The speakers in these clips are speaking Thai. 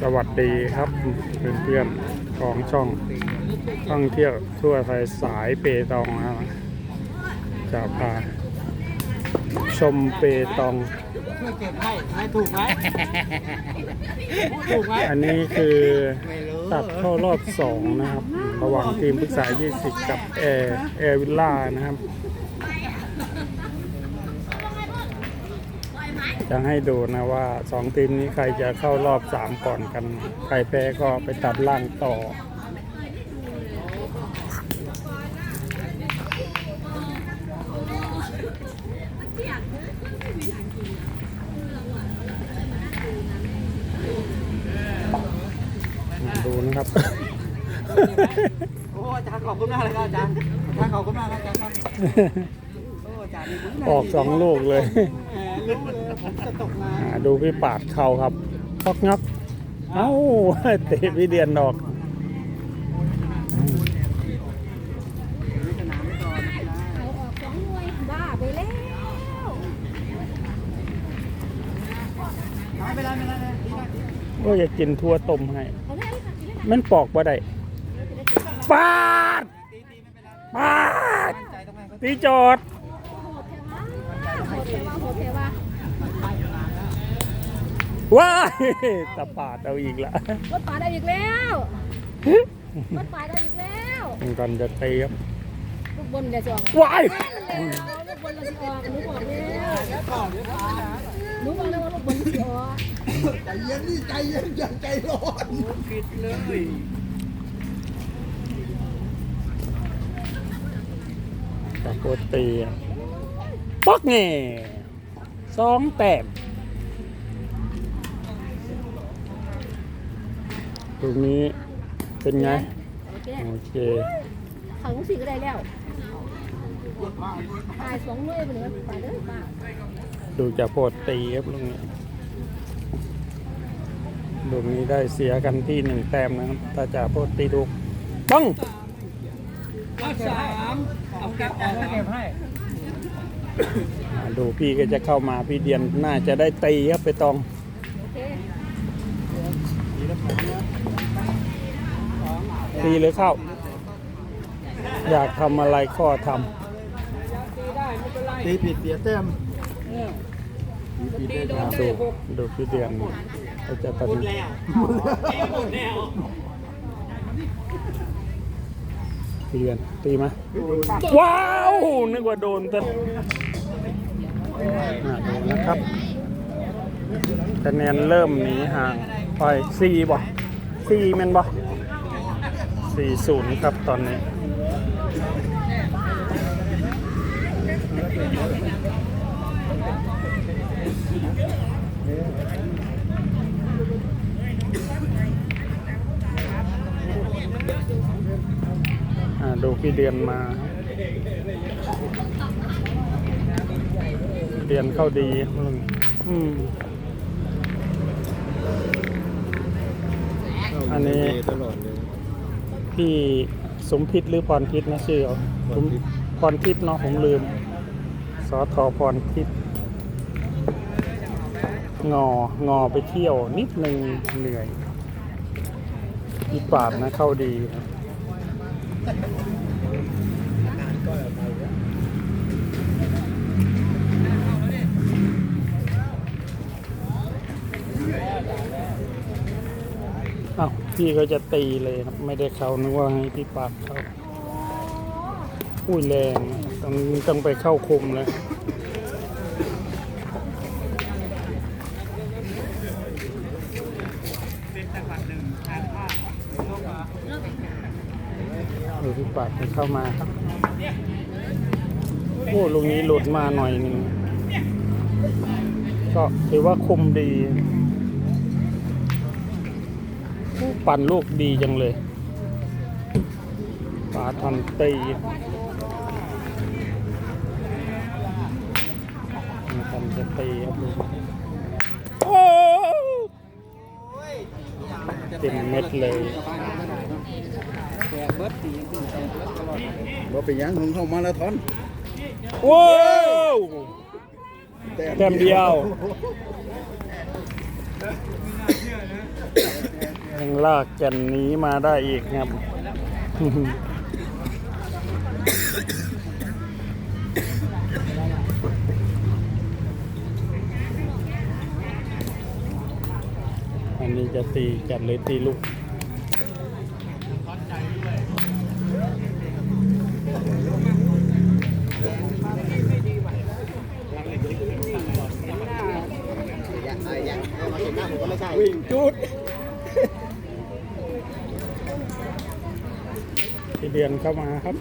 สวัสดีครับเพื่อนๆของช่องท่องเที่ยวทั่วไทยสายเปตองนะครับจะพาชมเปตองช่วยเก็บให้ให้ถูกไหมถูกไหมอันนี้คือตัดเข้ารอบสองนะครับ ระหว่างทีมปรึกษา 20 กับแอร์แอร์วิลล่านะครับ จะให้ดูนะว่าสองทีมนี้ใครจะเข้ารอบสามก่อนกัน ใครแพ้ก็ไปตัดล่างต่อดูนะครับโอ้อาจารย์ขอบคุณมากเลยครับอาจารย์อาจารย์ขอบคุณมากครับอาจารย์ครับโอ้อาจารย์นี่ผมออกสองลูกเลยแหม รู้เลยผมจะตกงานอ่าดูพี่ปาดเข่าครับพอกงักเอ้าเตะพี่เดียนออก สนามก่อนเอาออกสองหน่วยบ้าไปแล้วไม่เป็นไรไม่เป็นไรดีนะก็จะกินทั่วต้มให้ เอาเลยค่ะกินเลยค่ะมันปอกบ่ได้ปาดตีตีไม่เป็นไรปาดมั่นใจต้องให้เขาตีจอด โหดเทวะโหดเทวะโหดเท วะว้ายตะปาดเอาอีกละรถป่าได้อีกแล้วรถป่าได้อีกแล้วมันก่อนจะตีครับลูกบนจะจออกว้ายลูกบนเราสิออกหนูบอกแล้วหนูบอกแล้วว่าลูกบนสิออกใจเย็นนี่ใจเย็นอย่าใจร้อนผิดเลยตะโกนตีอะป๊อกนี่สองแต้ม ตรงนี้เป็นไง โอเคโอเคเขาลูกสี่ก็ได้แล้วตายสองหน่วยไปเลยป่าเด้อป่าดูจากโพดตีครับลุงนี้ลุงนี้ได้เสียกันที่หนึ่งแต้มนะครับถ้าจะโพดตีถูกปังข้อสามเอาเก็บออกให้เก็บให้อ่าดูพี่ก็จะเข้ามาพี่เดียนน่าจะได้ตีครับไปตอง ตีหรือเข้า อยากทำอะไรก็ทตีผิดเสียแต้มำอ่าดูดูพี่เดียนก็จะตัดหมดแล้วหมดแล้วพี่เดียนตีไหมว้าว นึกว่าโดนซะอ่าดูนะครับคะแนนเริ่มหนีห่างไปสี่บ่สี่แม่นบ่ สี่ศูนย์ครับตอนนี้อ่าดูพี่เดือนมา เดือนเข้าดีครับลุงอืมอันนี้ตลอดเลย พี่สมพิษหรือพรพิษนะชื่อเอาผมพรทิพย์เนาะผมลืมสอทอพรทิพย์งองอไปเที่ยวนิดนึงเหนื่อยพี่ปาดนะเข้าดี พี่ก็จะตีเลยครับ ไม่ได้เข้านึกว่าให้พี่ปาดเขาอุ้ยแรงต้องต้องไปเข้าคุมเลยเออพี่ปาดเข้ามาครับโอ้ลูกนี้หลุดมาหน่อยนึงก็ถือว่าคุมดี ปั่นลูกดีจังเลยปาทันตีมันทำจะตีครับลูกโอ้เต็มเม็ดเลยแกเบิร์ดตีขึ้นแกเบิร์ดตลอดบ่เป็นยังของเข้ามาราธอนว้าวแต้มเดียว ยังลากแก่นนี้มาได้อีกครับ อันนี้จะตีแก่นหรือตีลูก เดือนเข้ามาครับ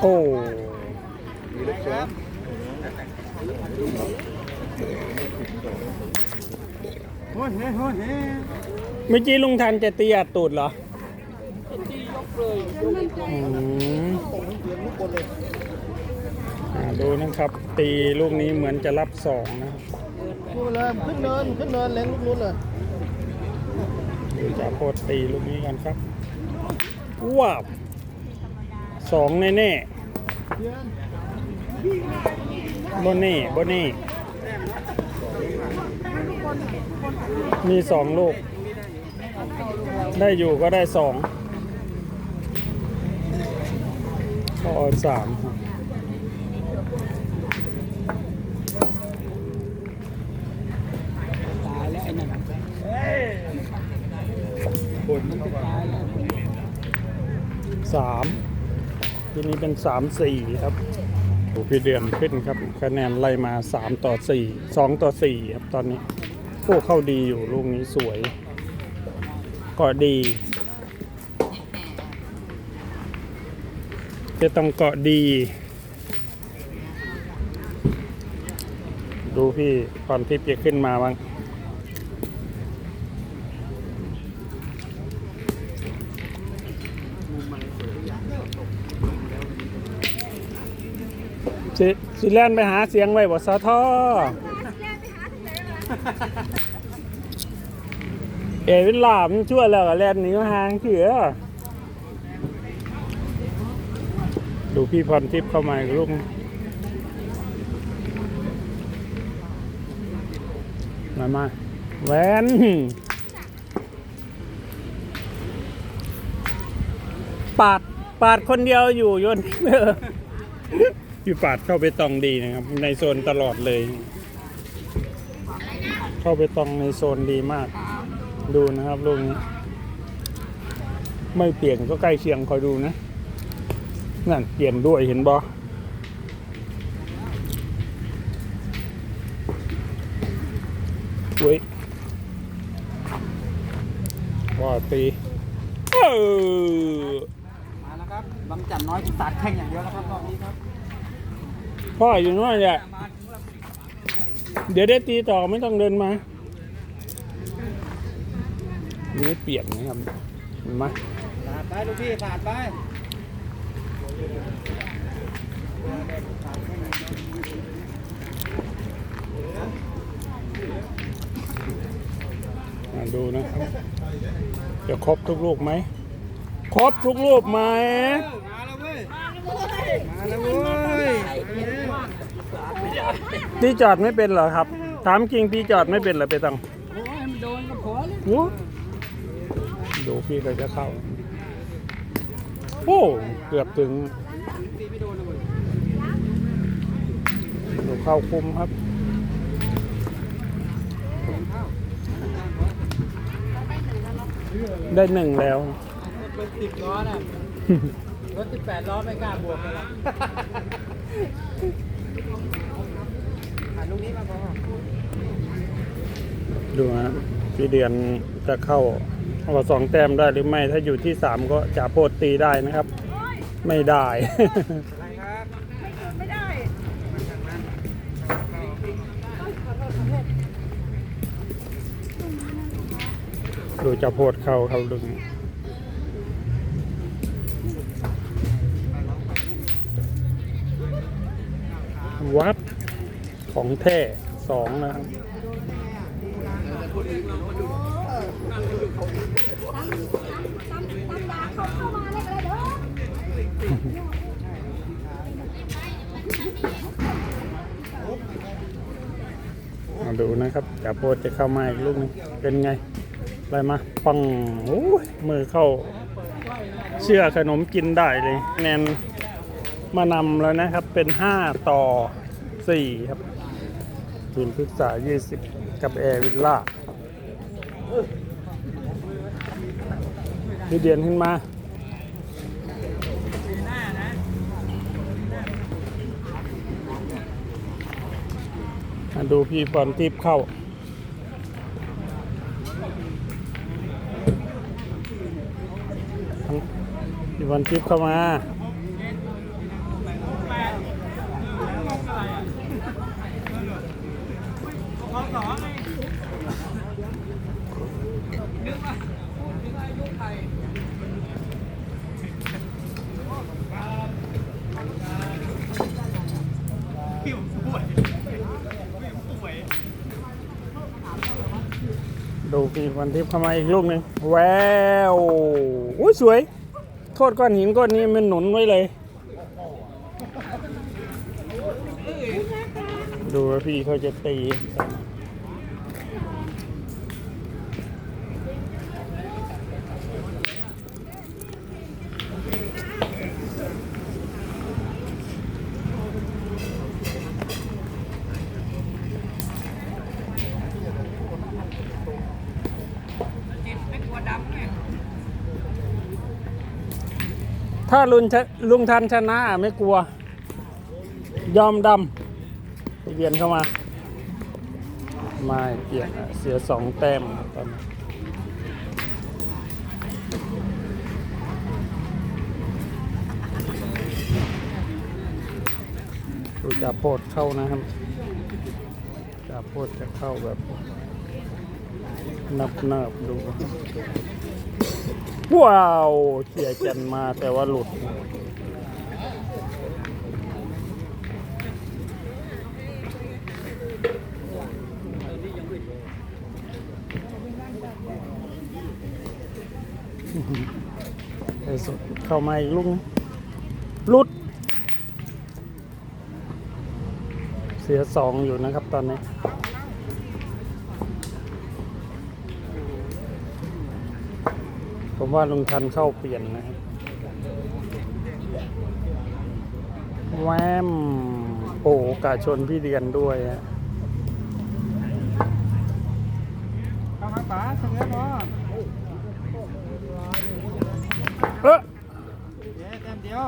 โอ้มีลูกเสือโอ้ยเฮ้ยโอ้ยเฮ้ยเมื่อกี้ลุงทันจะตีอัดตูดเหรออืมอ่าดูนะครับ ตีลูกนี้เหมือนจะรับสองนะครับดูเลยขึ้นเนินขึ้นเนินเล้งลูกนู้นเลยดูจะโพดตีลูกนี้กันครับ ว้าวสองแน่ๆบนนี่บนนี่ มีสองลูก ได้อยู่ก็ได้สองก็เอาสามครับ สามทีนี้เป็นสามสี่ครับโอ้พี่เดือนขึ้นครับคะแนนไล่มาสามต่อสี่สองต่อสี่ครับตอนนี้โอ้เข้าดีอยู่ลูกนี้สวยเกาะดีจะต้องเกาะดี ดูพี่พรทิพย์จะขึ้นมาบ้าง สิสิแล่นไปหาเสียงไว้บ่สะท้อเอวินหลามนช่วยแล้วก็แล่นหนีมาหางเขือดูพี่พรทิพย์เข้ามาอีกลูกมามาแหวนปาด ปาดคนเดียวอยู่โยนทิ้งเลย พี่ปาดเข้าไปตองดีนะครับ ในโซนตลอดเลย เข้าไปตองในโซนดีมาก ดูนะครับลูกนี้ไม่เปลี่ยนก็ใกล้เคียงคอยดูนะ นั่นเปลี่ยนด้วยเห็นบออุ้ยว่าตีเออมาแล้วครับบางจันน้อยตัดแข่งอย่างเดียวแล้วครับรอบนี้ครับ พ่ออยู่นู่นเนี่ยมาถึงแล้วเดี๋ยวได้ตีต่อไม่ต้องเดินมานี่เปลี่ยนนะครับเห็นไหมาขาดไปลูกพี่ขาดไปมาดูนะครับ จะครบทุกลูกไหม ครบทุกลูกไหม มาแล้วเว้ย มาแล้วเว้ย ตีจอดไม่เป็นเหรอครับ ถามจริงตีจอดไม่เป็นเหรอไปตังโอ้ยมันโดนก็พอเลยโอ้ดูพี่ก็จะเข้า โอ้เกือบถึงตีไม่โดนนะเว้ยดูเข้าคุมครับได้หนึ่งแล้วรถสิบล้อน่ะรถสิบแปดล้อไม่กล้าบวกเลย ละอะลูกนี้มาพอดูฮะพี่เดือนจะเข้าเอาสองแต้มได้หรือไม่ถ้าอยู่ที่สามก็จะโพดตีได้นะครับ ไม่ได้ไม่ได้ดูจะโพดเข้าเขาดึง วัดของแท้สองนะครับมาดูนะครับจ่าโพดจะเข้ามาอีกลูกหนึงเป็นไงอะไรมาปังโอ้ยมือเข้า เชื่อขนมกินได้เลยแนน มานำแล้วนะครับ เป็น 5 ต่อ 4 ครับ ทีมพึกษา 20 กับแอร์วิลล่าพี่เดียนขึ้นมามาดูพี่บอลทิพเข้าพี่บอลทิพเข้ามา ดู พี่วันทิพย์เข้ามาอีกลูกหนึ่งแววอุ้ยสวย โทษก้อนหินก้อนนี้มันหนุนไว้เลย ดูว่าพี่เขาจะตี ถ้าลุงลุงทันชนะไม่กลัว ยอมดำไปเบียนเข้ามา ไม่เปลี่ยนเสียสองแต้มตอนนี้ดูจะโพดเข้านะครับจะโพดจะเข้าแบบนับนับๆดู ว้าวเขี่ยแกันมาแต่ว่าหลุดสุดเข้ามาอีกลุงหลุด เสียสองอยู่นะครับตอนนี้ ผม ว่าลุงทันเข้าเปลี่ยนนะครับแวมโอ้โหกาชนพี่เรียนด้วยฮะเข้ามาป๋าเสมอพอเอะเดี๋ยวแต้มเดียว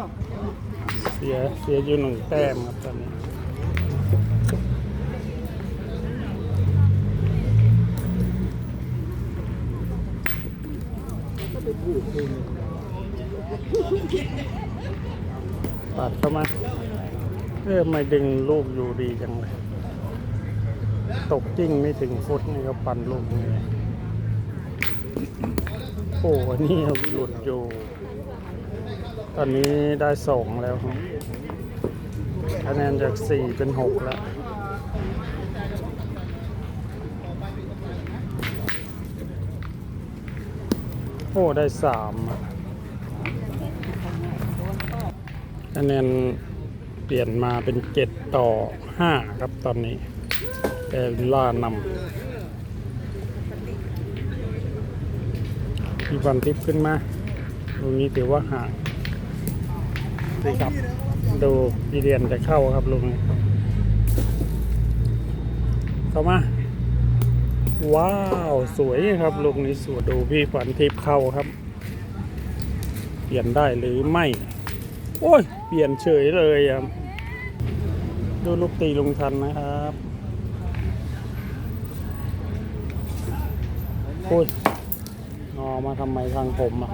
เสียเสียอยู่หนึ่งแต้มครับตอนนี้ ออไม่ดึงลูกอยู่ดีจังเลย ตกจิ้งไม่ถึงฟุตนี่ก็ปั่นลูกนี่เลยโอ้อันนี่หลุดอยู่ ตอนนี้ได้สองแล้วครับคะแนนจากสี่เป็นหกแล้วโอ้ได้สามอะคะแนน เปลี่ยนมาเป็นเจ็ดต่อห้าครับตอนนี้แอริล่านำมีวันทิพย์ขึ้นมาตรงนี้ถือว่าห่างสิครับ ดูพี่เรียนจะเข้าครับลุงเข้ามา ว้าว สวยครับลุงนี่สวยดูพี่ฝันทิพย์เข้าครับ เปลี่ยนได้หรือไม่ โอ้ย เปลี่ยนเฉยเลยอะดูลูกตีลุงทันนะครับโอ้ยนอมาทำไมทางผมอะ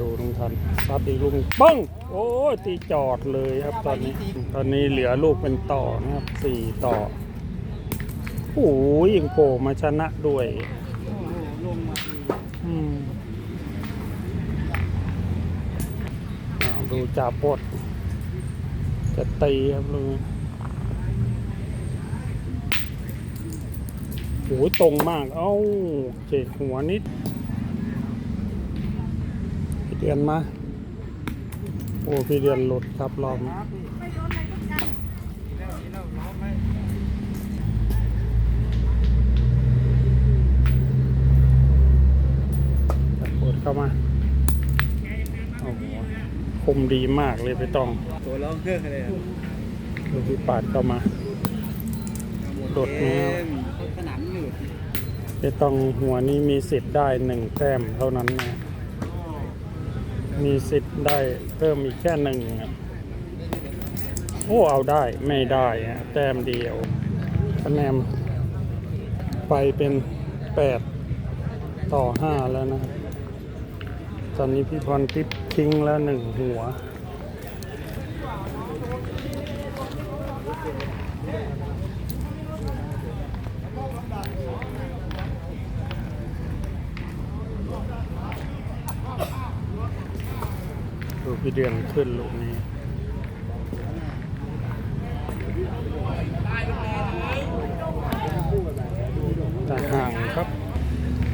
ดูลุงทันซัดอีกลูกหนึ่งปังโอ้ยตีจอดเลยครับตอนนี้ ตอนนี้เหลือลูกเป็นต่อนะครับสี่ต่อโอ้ยยิงโผล่มาชนะด้วยอ้โหลงม ดูจ่าปดจะตีครับลุงโอ้ยตรงมาก เอ้าเจ็บหัวนิดพี่เดือนมา โอ้พี่เดือนหลุดครับรอบกดเข้ามา คมดีมากเลยไปต้องตัวร้องเครื่องเลยอะดูพี่ปาดเข้ามาโดดแนวสนามหนืดไปต้องหัวนี้มีสิทธิ์ได้หนึ่งแต้มเท่านั้นนะมีสิทธิ์ได้เพิ่มอีกแค่หนึ่งอะโอ้เอาได้ไม่ได้ฮะแต้มเดียวคะแนนไปเป็นแปดต่อห้าแล้วนะครับ ตอนนี้พี่พรทิพย์ทิ้งแล้วหนึ่งหัว ดูพี่เดือนขึ้นลูกนี้แต่ห่างครับ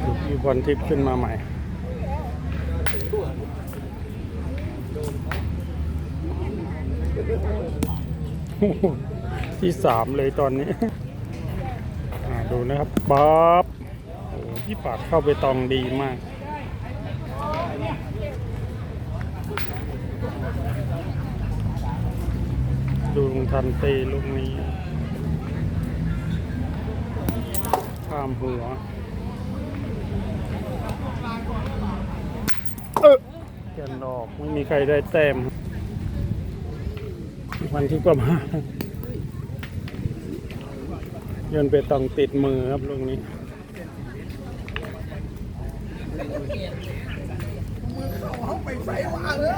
ดูพี่พรทิพย์ขึ้นมาใหม่ ที่สามเลยตอนนี้ดูนะครับป๊บโอ้โหพี่ปาดเข้าไปตองดีมาก ดูลุงทันเตลูกนี้ข้ามหัวเออแกนดอกไม่มีใครได้แต้ม วันที่กว่ามาโยนไปต้องติดมือครับลุงนี้มือเข้าไปใส่ว่าเลย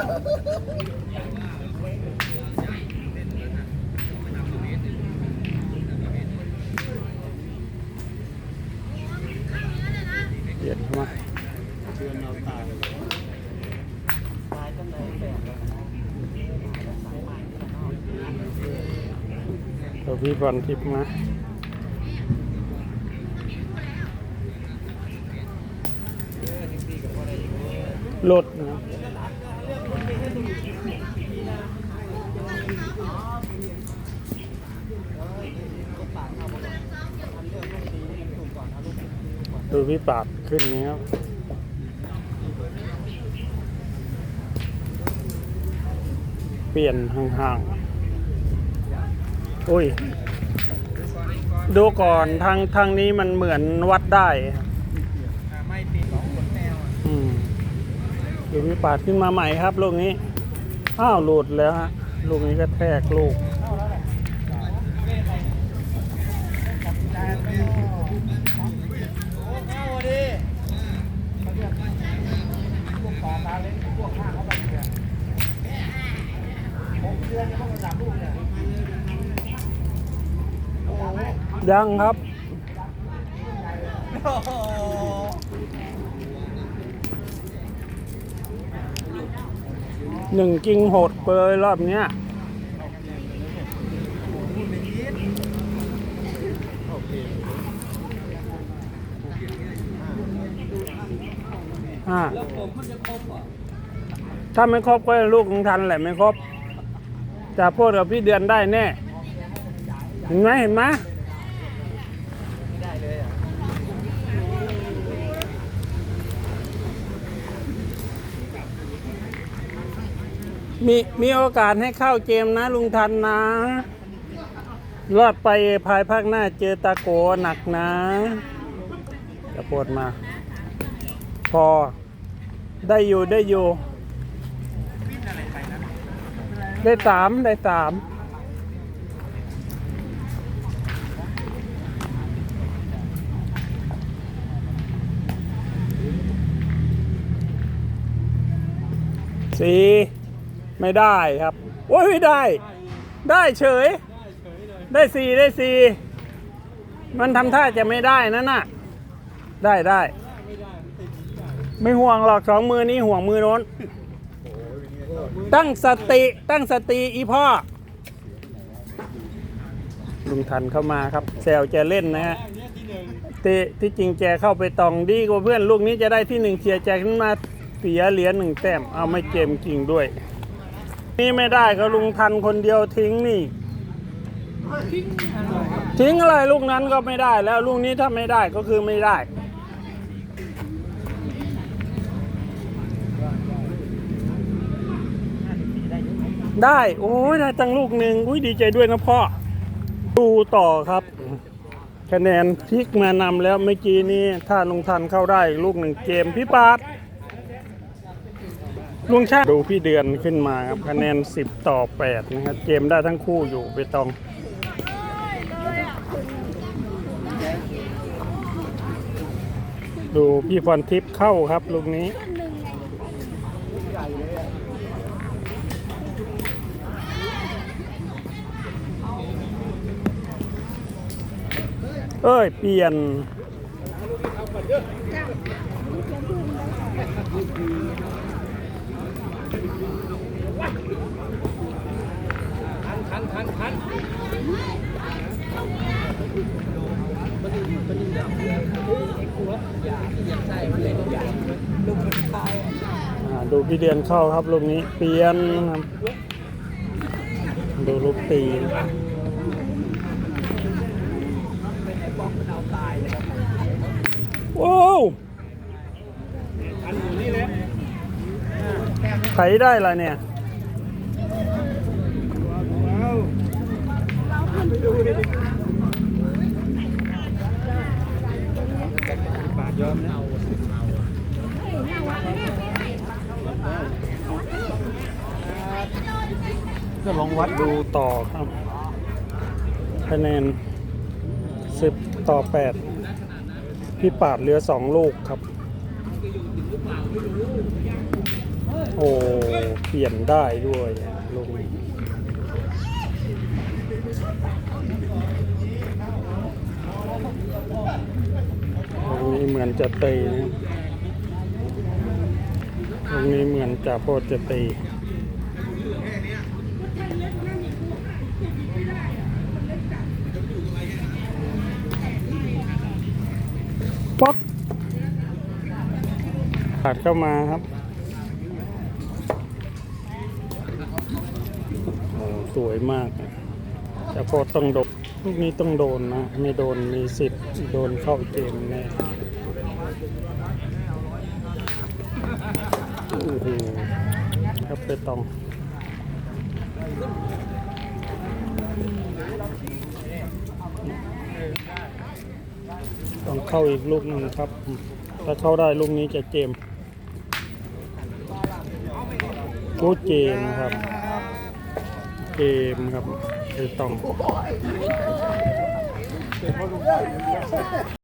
ปลี่ยนเข้ามา เชือนเราตายตายตั้งแต่แปดแล้วนะ เดี๋ยว พี่บอลทิปมาลดนะดูพี่ปาบขึ้นนี้ครับเปลี่ยนห่างๆ อุ้ย ดูก่อนทางทางนี้มันเหมือนวัดได้ครับไม่ตีสองคนแนวอะอืมดูพี่ปาดขึ้นมาใหม่ครับลูกนี้ อ้าวหลุดแล้วฮะ ลูกนี้ก็แทกลูกเดิพวกปลาตาเล็กพวกข้าเขาไปเนี่ยหกเดือนจะต้องมาจับลูกเนี่ย ยังครับหนึ่งกิงโหดเปยรอบเนี้ยโอเคอ่าถ้าไม่ครบก็ลูกของทันแหละไม่ครบจะพูดกับพี่เดือนได้แน่ เห็นไหมเห็นไหมได้เลยอะ มีมีโอกาสให้เข้าเกมนะลุงทันนะ รอดไปภายภาคหน้าเจอตาโกหนักนะจะปวดมา พอ ได้อยู่ได้อยู่ ได้สามได้สามสี่ ไม่ได้ครับโอ้ยไม่ได้ ได้เฉย ได้สี่ได้สี่มันทำท่าจะไม่ได้นั่นน่ะ ได้ได้ ไม่ห่วงหรอกสองมือนี้ห่วงมือโน้น ตั้งสติตั้งสติอีพ่อ ลุงทันเข้ามาครับแซวจะเล่นนะฮะเตะที่จริงแจเข้าไปตองดีกว่าเพื่อนลูกนี้จะได้ที่หนึ่งเชียร์แจขึ้นมาเสียเหรียญหนึ่งแต้ม เอาไม่เกมจริงด้วย นี่ไม่ได้ก็ลุงทันคนเดียวทิ้งนี่ ทิ้งอะไรลูกนั้นก็ไม่ได้แล้วลูกนี้ถ้าไม่ได้ก็คือไม่ได้ได้โอ้ยได้ตั้งลูกหนึ่งอุ้ยดีใจด้วยนะพ่อ ดูต่อครับ คะแนนพลิกมานำแล้วเมื่อกี้นี้ถ้าลุงทันเข้าได้ลูกหนึ่งเกมพี่ปาด ลุงชาติดูพี่เดือนขึ้นมาครับคะแนน 10 ต่อ 8 นะครับ เกมได้ทั้งคู่อยู่ไปตองดูพี่พรทิพย์เข้าครับลูกนี้หนึ่ยน งไงเอ้ยเปลี่ยนอ่าดูพี่เดือนเข้าครับลูกนี้เปลี่ยนครับดูลูกตีโอ้ ไถได้ละเนี่ยปาดยอมนะก็ลองวัดดูต่อครับ คะแนน 10 ต่อ 8 พี่ปาดเหลือ 2 ลูกครับ โอ้เปลี่ยนได้ด้วยลูกตรงนี้เหมือนจะตีนะตรงนี้เหมือนจะโพดจะตีป๊อกขาดเข้ามาครับ สวยมากแต่พอต้องโดนลูกนี้ต้องโดนนะ ไม่โดนมีสิทธิ์โดนเข้าเกมแน่โอ้โหครับไปต้องต้องเข้าอีกลูกหนึ่งครับ ถ้าเข้าได้ลูกนี้จะเจมกูเจมครับ เกมครับเอต้อง